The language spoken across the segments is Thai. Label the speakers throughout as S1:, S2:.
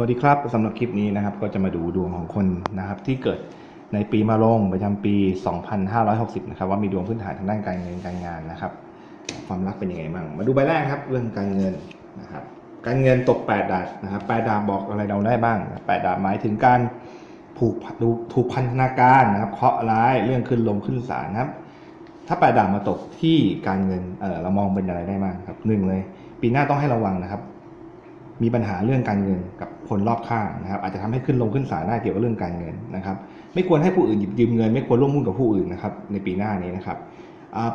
S1: วัสดีครับสำหรับคลิปนี้นะครับ ก็จะมาดูดวงของคนนะครับที่เกิดในปีมะโรงประจำปี 2560 นะครับ ว่ามีดวงพื้นฐานทางด้านการเงินการงานนะครับ ความรักเป็นยังไงบ้างมาดูใบแรกครับ เรื่องการเงินนะครับ การเงินตกแปดดาบนะครับแปดดาบบอกอะไรเราได้บ้างแปดดาบหมายถึงการผูกถูกถูกพันธนาการนะครับเคราะห์ร้ายเรื่องขึ้นลงขึ้นศาลนะครับ ถ้าแปดดาบมาตกที่การเงินเออเรามองเป็นอะไรได้บ้างครับหนึ่งเลย ปีหน้าต้องให้ระวังนะครับ มีปัญหาเรื่องการเงินกับคนรอบข้างนะครับ อาจจะทำให้ขึ้นลงขึ้นศาลได้เกี่ยวกับเรื่องการเงินนะครับ ไม่ควรให้ผู้อื่นหยิบยืมเงิน ไม่ควรร่วมหุ้นกับผู้อื่นนะครับในปีหน้านี้นะครับ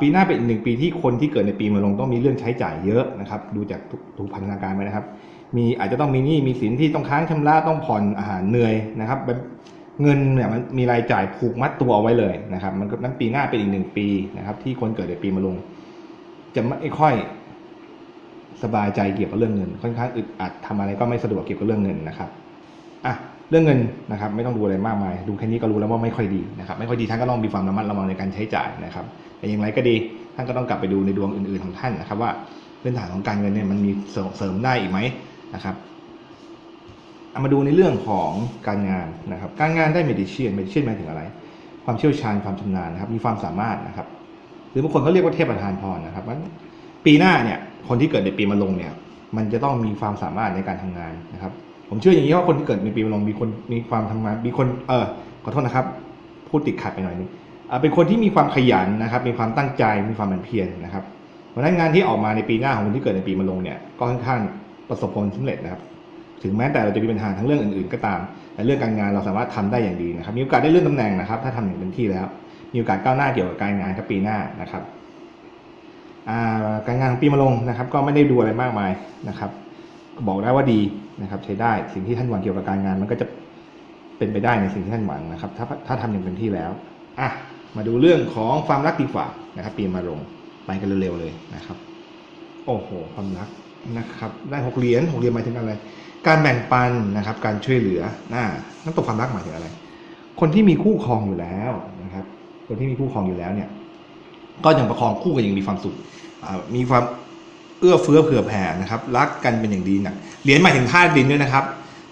S1: ปีหน้าเป็นอีกหนึ่งปีที่คนที่เกิดในปีมะโรงต้องมีเรื่องใช้จ่ายเยอะนะครับ ดูจากทุกทุกพันธนาการไว้นะครับ มีอาจจะต้องมีหนี้มีสินที่ต้องค้างชำระต้องผ่อนอาหารเหนื่อยนะครับเงินเนี่ยมันมีรายจ่ายผูกมัดตัวเอาไว้เลยนะครับ มันก็นั้นปีหน้าเป็นอีกหนึ่งปีนะครับ ที่คนเกิดในปีมะโรงจะไม่ค่อย สบายใจเกี่ยวกับเรื่องเงิน ค่อนข้างอึดอัดทำอะไรก็ไม่สะดวกเกี่ยวกับเรื่องเงินนะครับอะเรื่องเงินนะครับ ไม่ต้องดูอะไรมากมายดูแค่นี้ก็รู้แล้วว่าไม่ค่อยดีนะครับ ไม่ค่อยดีท่านก็ต้องมีความระมัดระวังในการใช้จ่ายนะครับ แต่อย่างไรก็ดีท่านก็ต้องกลับไปดูในดวงอื่นๆของท่านนะครับ ว่าพื้นฐานของการเงินเนี่ยมันมีเสริมได้อีกไหมนะครับเอามาดูในเรื่องของการงานนะครับ การงานได้เมดิเชียนเมดิเชียนหมายถึงอะไร ความเชี่ยวชาญความชำนาญนะครับ มีความสามารถนะครับ หรือบางคนเขาเรียกว่าเทพประธานพรนะครับมันปีหน้าเนี่ย คนที่เกิดในปีมะโรงเนี่ย มันจะต้องมีความสามารถในการทำงานนะครับ ผมเชื่ออย่างนี้ว่าคนที่เกิดในปีมะโรงมีคนมีความทำงาน มีคนเออขอโทษนะครับ พูดติดขัดไปหน่อยนึงเป็นคนที่มีความขยันนะครับ มีความตั้งใจมีความมันเพียรนะครับเพราะนั้นงานที่ออกมาในปีหน้าของคนที่เกิดในปีมะโรงเนี่ยก็ค่อนข้างประสบผลสำเร็จนะครับ ถึงแม้แต่เราจะมีปัญหาทั้งเรื่องอื่นๆก็ตาม แต่เรื่องการงานเราสามารถทำได้อย่างดีนะครับ มีโอกาสได้เลื่อนตำแหน่งนะครับ ถ้าทำอย่างเต็มที่แล้ว มีโอกาสก้าวหน้าเกี่ยวกับการงานครับปีหน้านะครับ การงานของปีมะโรงนะครับ ก็ไม่ได้ดูอะไรมากมายนะครับ บอกได้ว่าดีนะครับ ใช้ได้สิ่งที่ท่านหวังเกี่ยวกับการงานมันก็จะเป็นไปได้ในสิ่งที่ท่านหวังนะครับ ถ้าถ้าทำอย่างเต็มที่แล้วอะมาดูเรื่องของความรักดีกว่านะครับ ปีมะโรงไปกันเร็วๆเลยนะครับ โอ้โหความรักนะครับ ได้หกเหรียญหกเหรียญหมายถึงอะไร การแบ่งปันนะครับ การช่วยเหลือน่านั่นตัวความรักหมายถึงอะไร คนที่มีคู่ครองอยู่แล้วนะครับ คนที่มีคู่ครองอยู่แล้วเนี่ย ก็ยังประคองคู่กันยังมีความสุขมีความเอื้อเฟื้อเผื่อแผ่นะครับรักกันเป็นอย่างดีนักเหรียญหมายถึงธาตุดินด้วยนะครับ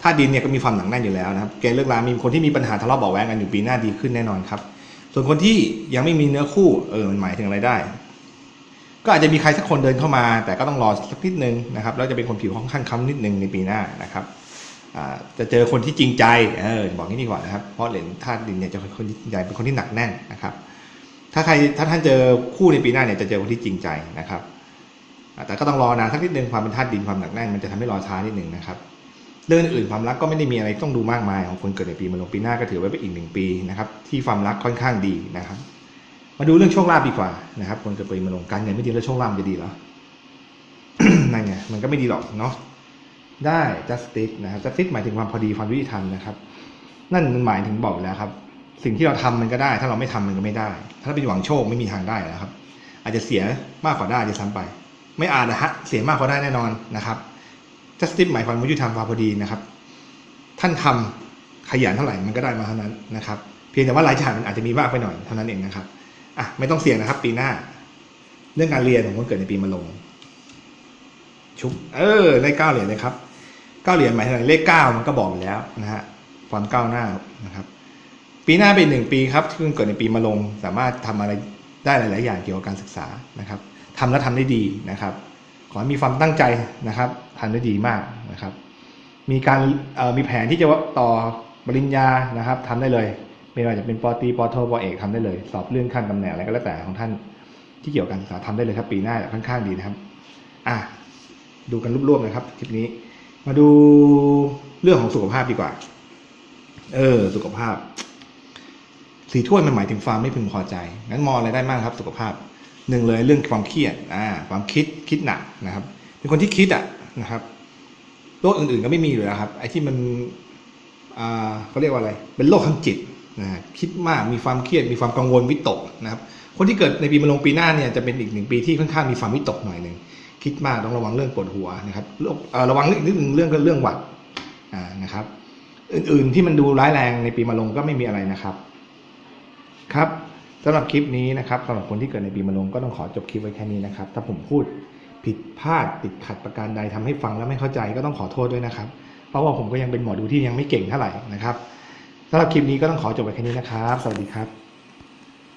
S1: ธาตุดินเนี่ยก็มีความหนักแน่นอยู่แล้วนะครับเกณฑ์เลิกรามีคนที่มีปัญหาทะเลาะเบาแวงกันอยู่ปีหน้าดีขึ้นแน่นอนครับ ส่วนคนที่ยังไม่มีเนื้อคู่เออมันหมายถึงอะไรได้ ก็อาจจะมีใครสักคนเดินเข้ามา แต่ก็ต้องรอสักนิดนึงนะครับแล้วจะเป็นคนผิวค่อนข้างค้ำนิดนึงในปีหน้านะครับจะเจอคนที่จริงใจเออบอกงี้ดีกว่านะครับเพราะเหรียญธาตุดินเนี่ยจะเป็นคนที่จริงใจเป็นคนที่หนักแน่นนะครับ ถ้าใครถ้าท่านเจอคู่ในปีหน้าเนี่ยจะเจอคนที่จริงใจนะครับแต่ก็ต้องรอนานสักนิดนึงความเป็นธาตุดินความหนักแน่นมันจะทำให้รอช้านิดนึงนะครับเรื่องอื่นความรักก็ไม่ได้มีอะไรต้องดูมากมายของคนเกิดในปีมะโรงปีหน้าก็ถือไว้เป็นอีกหนึ่งปีนะครับที่ความรักค่อนข้างดีนะครับ มาดูเรื่องโชคลาภดีกว่านะครับ คนเกิดปีมะโรงการเงินไม่ดีแล้วโชคลาภจะดีเหรอนั่นไงมันก็ไม่ดีหรอกเนาะได้ justice นะครับ justice หมายถึงความพอดีความยุติธรรมนะครับ นั่นมันหมายถึงบอกแล้วครับ สิ่งที่เราทำมันก็ได้ ถ้าเราไม่ทำมันก็ไม่ได้ ถ้าเป็นหวังโชคไม่มีทางได้แล้วครับ อาจจะเสียมากกว่าได้จะซ้ำไป ไม่อาจนะฮะเสียมากกว่าได้แน่นอนนะครับ justice หมายความว่ายุติธรรมความพอดีนะครับ ท่านทำขยันเท่าไหร่มันก็ได้มาเท่านั้นนะครับ เพียงแต่ว่ารายจ่ายมันอาจจะมีมากไปหน่อยเท่านั้นเองนะครับอะไม่ต้องเสี่ยงนะครับ ปีหน้า เรื่องการเรียนของคนเกิดในปีมะโรงชุบเออได้เก้าเหรียญเลยครับเก้าเหรียญหมายถึงเลขเก้ามันก็บอกอยู่แล้วนะฮะความก้าวหน้านะครับ ปีหน้าเป็นหนึ่งปีครับที่คุณเกิดในปีมะโรงสามารถทำอะไรได้หลาย ๆ อย่างเกี่ยวกับการศึกษานะครับทำแล้วทำได้ดีนะครับขอให้มีความตั้งใจนะครับทำได้ดีมากนะครับ มีการมีแผนที่จะต่อปริญญานะครับทำได้เลยไม่ว่าจะเป็นปอตีปอโทปอเอกทำได้เลย สอบเลื่อนขั้นตำแหน่งอะไรก็แล้วแต่ของท่านที่เกี่ยวกับการศึกษาทำได้เลยครับ ปีหน้าค่อนข้างดีนะครับ อะดูกันรวบๆนะครับคลิปนี้ มาดูเรื่องของสุขภาพดีกว่า เออ สุขภาพ สีถ้วยมันหมายถึงความไม่พึงพอใจ งั้นมองอะไรได้บ้างครับสุขภาพหนึ่งเลยเรื่องความเครียดอ่าความคิดคิดหนักนะครับ เป็นคนที่คิดอะนะครับโรคอื่นๆก็ไม่มีอยู่แล้วครับไอ้ที่มันอ่าเขาเรียกว่าอะไร เป็นโรคทางจิตนะฮะคิดมากมีความเครียดมีความกังวลวิตกนะครับ คนที่เกิดในปีมะโรงปีหน้าเนี่ยจะเป็นอีกหนึ่งปีที่ค่อนข้างมีความวิตกหน่อยหนึ่งคิดมากต้องระวังเรื่องปวดหัวนะครับโรคระวังอีกนิดนึงเรื่องก็เรื่องหวัดนะครับ อื่นๆที่มันดูร้ายแรงในปีมะโรงก็ไม่มีอะไรนะครับ ครับสำหรับคลิปนี้นะครับสำหรับคนที่เกิดในปีมะโรงก็ต้องขอจบคลิปไว้แค่นี้นะครับ ถ้าผมพูดผิดพลาดติดขัดประการใดทำให้ฟังแล้วไม่เข้าใจก็ต้องขอโทษด้วยนะครับ เพราะว่าผมก็ยังเป็นหมอดูที่ยังไม่เก่งเท่าไหร่นะครับสำหรับคลิปนี้ก็ต้องขอจบไว้แค่นี้นะครับ สวัสดีครับ